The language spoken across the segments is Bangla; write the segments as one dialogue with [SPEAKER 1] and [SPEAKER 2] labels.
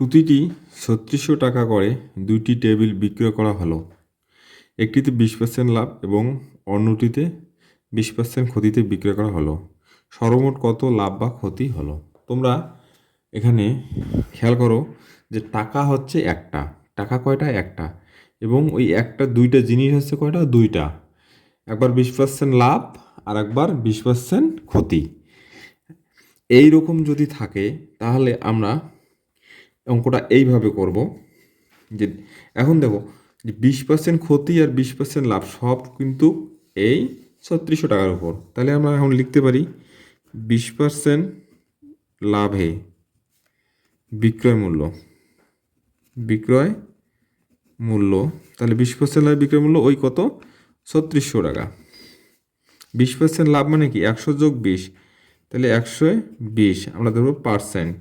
[SPEAKER 1] প্রতিটি ছত্রিশশো টাকা করে দুইটি টেবিল বিক্রয় করা হলো। একটিতে বিশ পার্সেন্ট লাভ এবং অন্যটিতে বিশ পার্সেন্ট ক্ষতিতে বিক্রয় করা হলো। সর্বমোট কত লাভ বা ক্ষতি হলো? তোমরা এখানে খেয়াল করো যে টাকা হচ্ছে একটা। টাকা কয়টা? একটা। এবং ওই একটা দুইটা জিনিস হচ্ছে কয়টা? দুইটা। একবার বিশ পার্সেন্ট লাভ আর একবার বিশ পার্সেন্ট ক্ষতি। এই রকম যদি থাকে, তাহলে আমরা অঙ্কটা এইভাবে করব যে এখন দেখো যে বিশ পার্সেন্ট ক্ষতি আর বিশ পার্সেন্ট লাভ সব কিন্তু এই ছত্রিশশো টাকার উপর। তাহলে আমরা এখন লিখতে পারি বিশ পার্সেন্ট লাভে বিক্রয় মূল্য। বিক্রয় মূল্য, তাহলে বিশ পার্সেন্ট লাভ বিক্রয় মূল্য ওই কত? ছত্রিশশো টাকা। বিশ পার্সেন্ট লাভ মানে কি? একশো যোগ বিশ, তাহলে একশো বিশ, আমরা ধরবো পার্সেন্ট।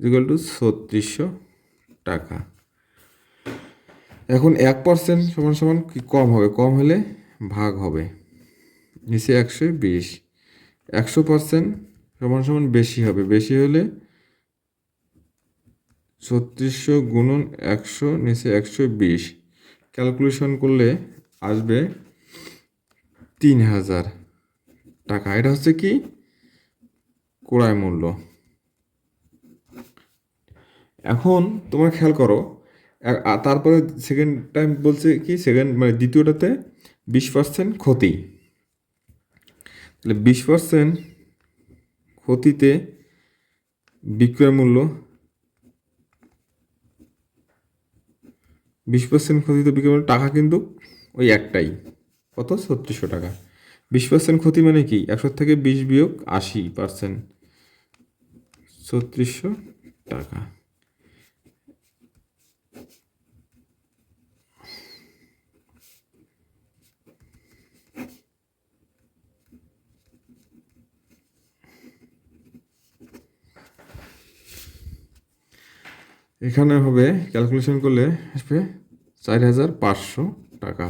[SPEAKER 1] ইকুয়াল টু ছত্রিশশো টাকা। এখন এক পার্সেন্ট সমান সমান কি কম হবে? কম হলে ভাগ হবে। নিচে একশো বিশ। একশো পার্সেন্ট সমান সমান বেশি হবে। বেশি হলে ছত্রিশশো গুণন একশো, নিচে একশো বিশ। ক্যালকুলেশন করলে আসবে তিন হাজার টাকা। এটা হচ্ছে কি? ক্রয় মূল্য। এখন তোমরা খেয়াল করো তারপরে সেকেন্ড টাইম বলছে কি সেকেন্ড মানে দ্বিতীয়টাতে বিশ পার্সেন্ট ক্ষতি। তাহলে বিশ পার্সেন্ট ক্ষতিতে বিক্রয় মূল্য বিশ পার্সেন্ট ক্ষতিতে বিক্রয় মূল্য, টাকা কিন্তু ওই একটাই। কত? ছত্রিশশো টাকা। বিশ পার্সেন্ট ক্ষতি মানে কি? একশো থেকে বিশ বিয়োগ আশি পার্সেন্ট ছত্রিশশো টাকা। এখানে হবে ক্যালকুলেশন করলে আসবে চার হাজার পাঁচশো টাকা।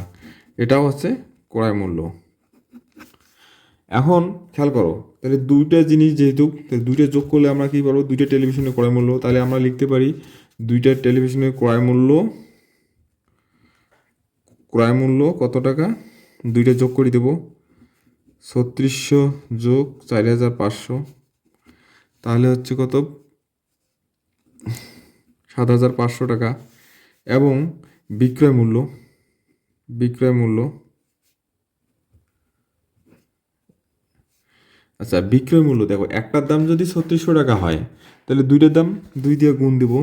[SPEAKER 1] এটাও হচ্ছে ক্রয় মূল্য। এখন খেয়াল করো, তাহলে দুইটা জিনিস যেহেতু দুইটা যোগ করলে আমরা কী পারব দুইটা টেলিভিশনের ক্রয় মূল্য। তাহলে আমরা লিখতে পারি দুইটা টেলিভিশনের ক্রয় মূল্য ক্রয় মূল্য কত টাকা? দুইটা যোগ করে দেবো, ছত্রিশশো যোগ চার হাজার পাঁচশো। তাহলে হচ্ছে কত? সাত হাজার পাঁচশো টাকা এবং বিক্রয় মূল্য বিক্রয় মূল্য আচ্ছা বিক্রয় মূল্য দেখো, একটার দাম যদি ছত্রিশশো টাকা হয়, তাহলে দুইটার দাম দুই দিয়ে গুণ দেব,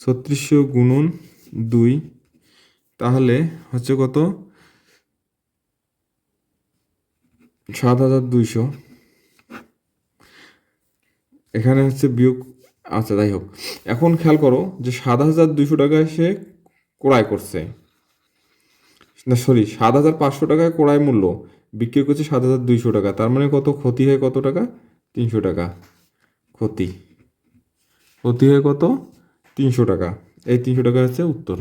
[SPEAKER 1] ছত্রিশশো গুণন দুই, তাহলে হচ্ছে কত? সাত হাজার দুইশো। এখানে হচ্ছে বিয়োগ আচ্ছা যাই হোক। এখন খেয়াল করো যে সাত হাজার দুইশো টাকায় সে ক্রয় করছে। না সরি সাত হাজার পাঁচশো টাকায় ক্রয় মূল্য বিক্রি করছে সাত হাজার দুইশো টাকা। তার মানে কত? ক্ষতি হয় কত টাকা? তিনশো টাকা। ক্ষতি। ক্ষতি হয় কত? তিনশো টাকা। এই তিনশো টাকা হচ্ছে উত্তর।